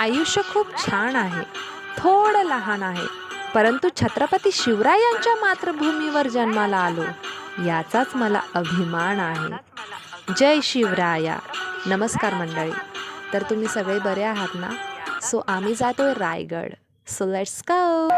आयुष्य खूप छान आहे. थोडं लहान आहे. परंतु छत्रपती शिवरायांच्या मातृभूमीवर जन्माला आलो. याचाच मला अभिमान आहे. जय शिवराया. नमस्कार मंडळी. तर तुम्ही सगळे बरे आहात ना? सो आम्ही जातोय रायगड. सो लेट्स गो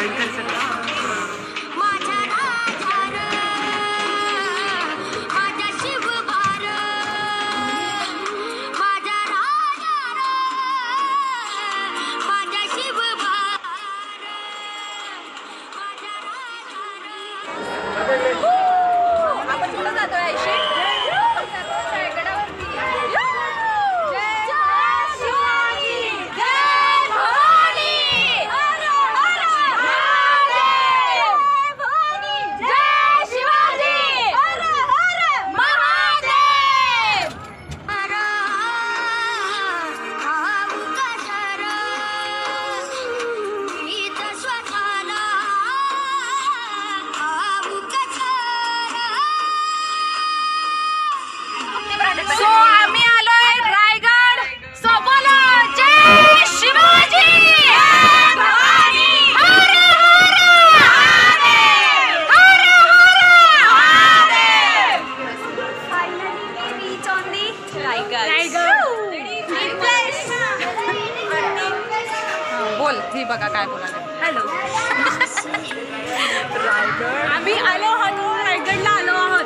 माझ्या हॅलो. आम्ही आलो आहोत रायगडला आलो आहोत.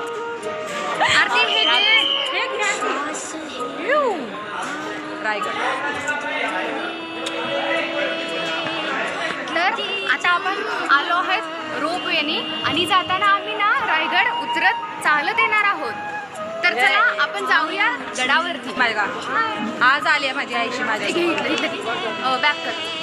आरती हे घे. हे घ्या रायगड. तर आता आपण आलो आहोत रोपवेने आणि जाताना आम्ही ना रायगड उतरत चालत येणार आहोत. तर चला आपण जाऊया गडावरती. माझ्या आज आली आहे माझी आईशी माझ्या बॅक कर.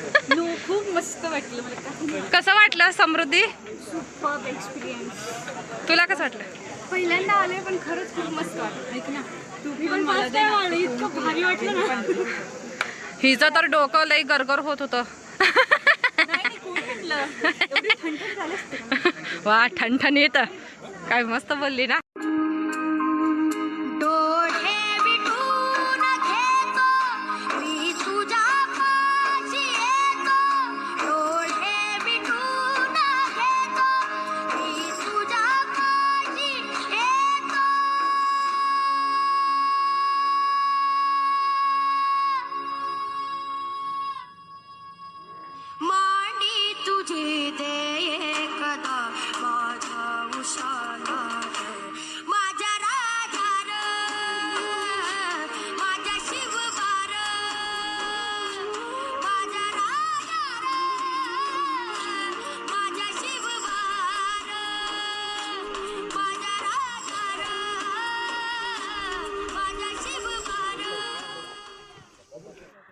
मस्त वाटलं मला. कसं वाटलं समृद्धी? सुपर एक्सपिरियन्स तुला कसं वाटलं? पहिल्यांदा आले पण खरंच खूप मस्त वाटलं. ऐक ना तू पण मला दे ना. इतकं भारी वाटलं ना. हिचं तर डोकं लई गरगर होत होतं. वा ठणठणीत. काय मस्त बोलली ना.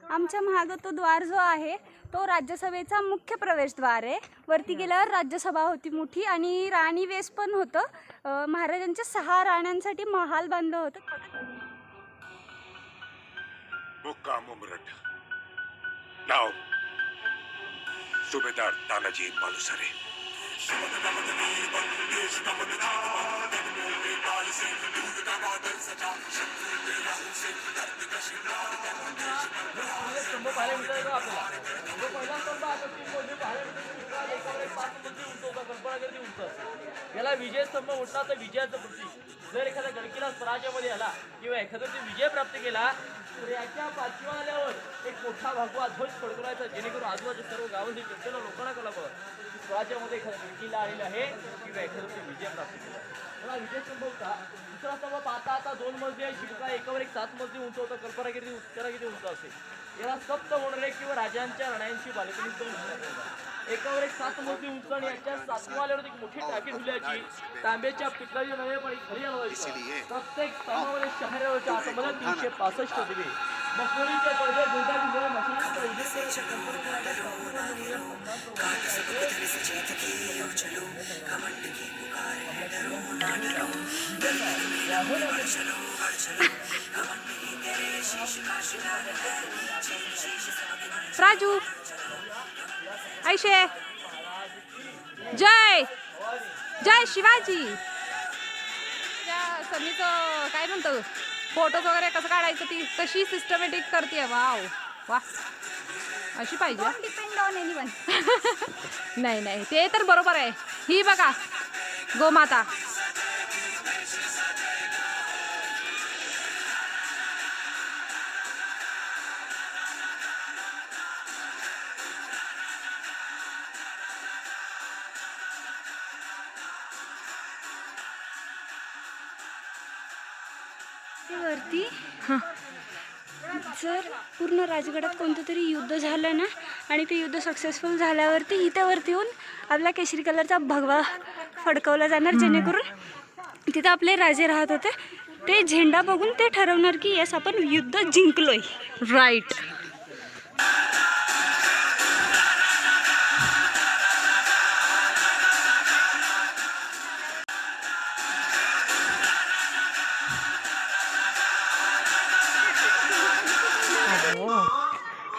आमच्या मागं तो द्वार जो आहे तो राज्यसभेचा मुख्य प्रवेशद्वार आहे. वरती गेल्यावर राज्यसभा होती मोठी आणि राणी वेस पण होतं. महाराजांच्या सहा राण्यांसाठी महाल बांधलं होतं. नाव. सुभेदार तानाजी मालुसरे पाहायला का आपल्याला जो पहिला स्तंभ तीन पाहायला मिळतो एकावर एक पाच उंच याला विजय स्तंभ उठला तर विजयाचं प्रतीक जर एखाद्या गडकीला स्वराज्यामध्ये आला किंवा एखादा एखाद्याने विजय प्राप्त केला तर याच्या पाचव्या आल्यावर एक मोठा भगवा ध्वज फडकवायचा जेणेकरून आजूबाजूच्या सर्व गावांनी जनतेला लोकांना कळा की स्वराज्यामध्ये एखाद्या गडकीला आलेला आहे किंवा एखाद्याने विजय प्राप्त केला मला विजय संभवता दुसरा स्तंभ पाहता आता दोन मजली आहे शिल्पा एकावर एक सात मजली उंच होता कल्पना किती उत्तरा किती उंच असेल. याला सप्त होणारे किंवा राजांच्या रणांची बालकणी स्तंभ एकावर एक सात मजली उंच आणि याच्या सातवाल्यावर एक मोठी टाकी ठेवल्याची तांब्याच्या पितळी नव्हे पण खरी हलवायची प्रत्येक स्तंभामध्ये शहरावरच्या आतमध्ये तीनशे पासष्ट दिवे पडद्या उजेड कल्पनेच्या सातव्या राजू ऐशे जय जय शिवाजी. समीचं काय म्हणतं फोटोज वगैरे कसं काढायचं ती कशी सिस्टमॅटिक करते वाव वा अशी पाहिजे. डिपेंड ऑन एनी वन नाही नाही ते तर बरोबर आहे. ही बघा गोमाता. वरती जर पूर्ण राजगडात कोणतं तरी युद्ध झालं ना आणि ते युद्ध सक्सेसफुल झाल्यावरती इथे वरती येऊन आपला केशरी कलरचा भगवा फडकवला जाणार जेणेकरून तिथं आपले राजे राहत होते. ते झेंडा बघून ते ठरवणार की येस आपण युद्ध जिंकलोय. राईट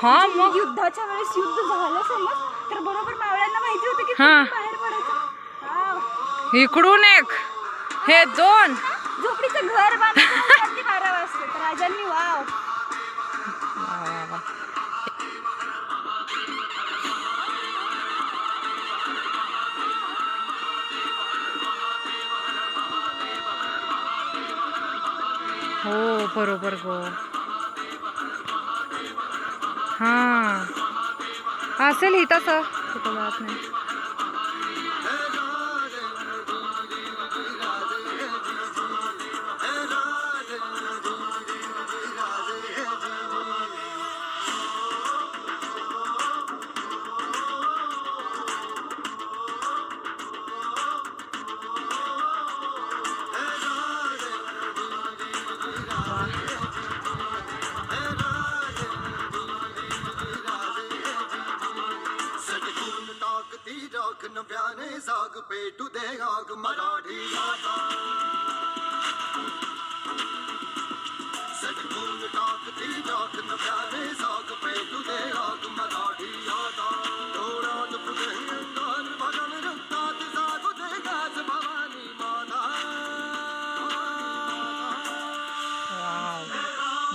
हा मग? युद्धाच्या वेळेस युद्ध झालं समज तर बरोबर मावळ्यांना माहिती होतं की हा. कुठून बाहेर पडायचं? वाव. इकडून एक. हे दोन. झोपडीचं घर बांधलं बारा वाजता. तर राजांनी वाव. हो बरोबर गो. हां. असेल ही तसं. कुठं जात नाही.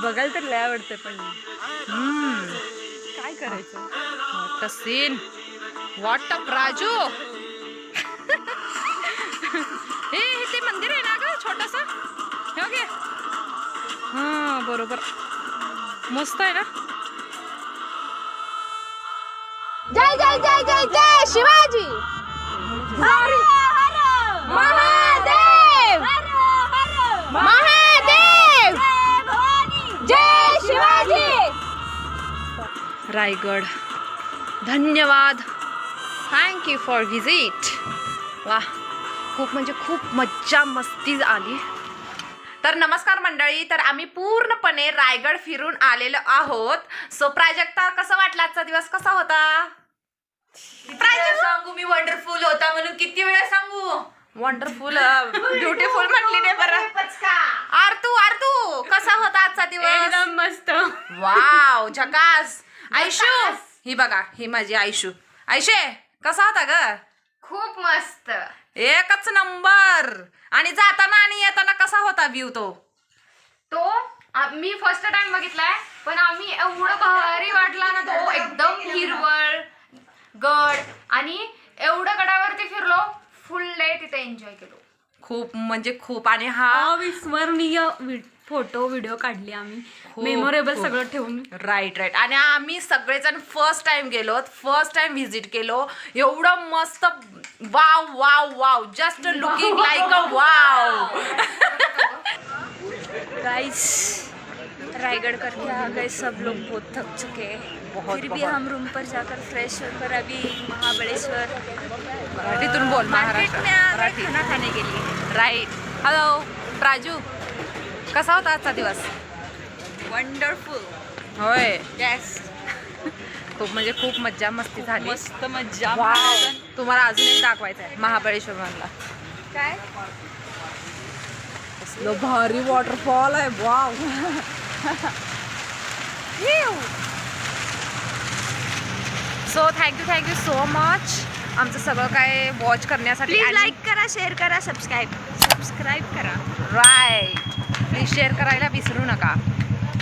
बघायला तर लय आवडते पण. हम्म. काय करायचं? What scene what up Raju? हे हे ते मंदिर आहे ना ग छोटस? हे हा. बरोबर. मस्त आहे ना? जय जय जय जय जय शिवाजी! महादेव रायगड. धन्यवाद. थँक यू फॉर व्हिजिट वा खूप म्हणजे खूप मज्जा मस्ती आली. तर नमस्कार मंडळी तर आम्ही पूर्णपणे रायगड फिरून आलेलो आहोत. सो प्राजक्ता कसं वाटला आजचा दिवस? कसा होता? सांगू मी वंडरफुल होता म्हणून किती वेळा सांगू? वंडरफुल ब्युटिफुल म्हटली नाही बरं. आरतू आरतू कसा होता आजचा दिवस? एकदम मस्त. वाव झकास. आयशू ही बघा ही माझी आयशू. आयशे कसा होता ग? खूप मस्त. एकच नंबर. आणि जाताना आणि येताना कसा होता व्ह्यू तो? तो आ- मी फर्स्ट टाइम बघितलाय पण आम्ही एवढं भारी वाटला ना तो एकदम हिरवळ गड आणि एवढं गडावरती फिरलो फुल डे तिथे एन्जॉय केलो. खूप म्हणजे खूप. आणि हा अविस्मरणीय फोटो व्हिडिओ काढले आम्ही. मेमोरेबल. सगळं ठेवून. राईट राईट आणि आम्ही सगळेजण फर्स्ट टाइम गेलो फर्स्ट टाइम व्हिजिट केलो. एवढं मस्त wow wow wow just looking like a wow guys Raigad करके आ गए सब लोग बहुत थक चुके. हैं फिर भी। हम रूम पर जाकर फ्रेश होकर अभी महाबळेश्वर मराठीतून बोल मार्केट में आ गए खाना खाने के लिए. Right hello Praju. कसा होता आजचा दिवस? वंडरफुल होय. यस खूप म्हणजे खूप मज्जा मस्ती झाली. मस्त मज्जा. तुम्हाला अजून एक दाखवायचं आहे महाबळेश्वर मधला. काय? कसलं भारी वॉटरफॉल आहे. Wow. So thank you thank you so much आमचं सगळं काय वॉच करण्यासाठी लाईक करा शेअर करा सबस्क्राईब सबस्क्राईब करा. राईट प्लीज शेअर करायला विसरू नका.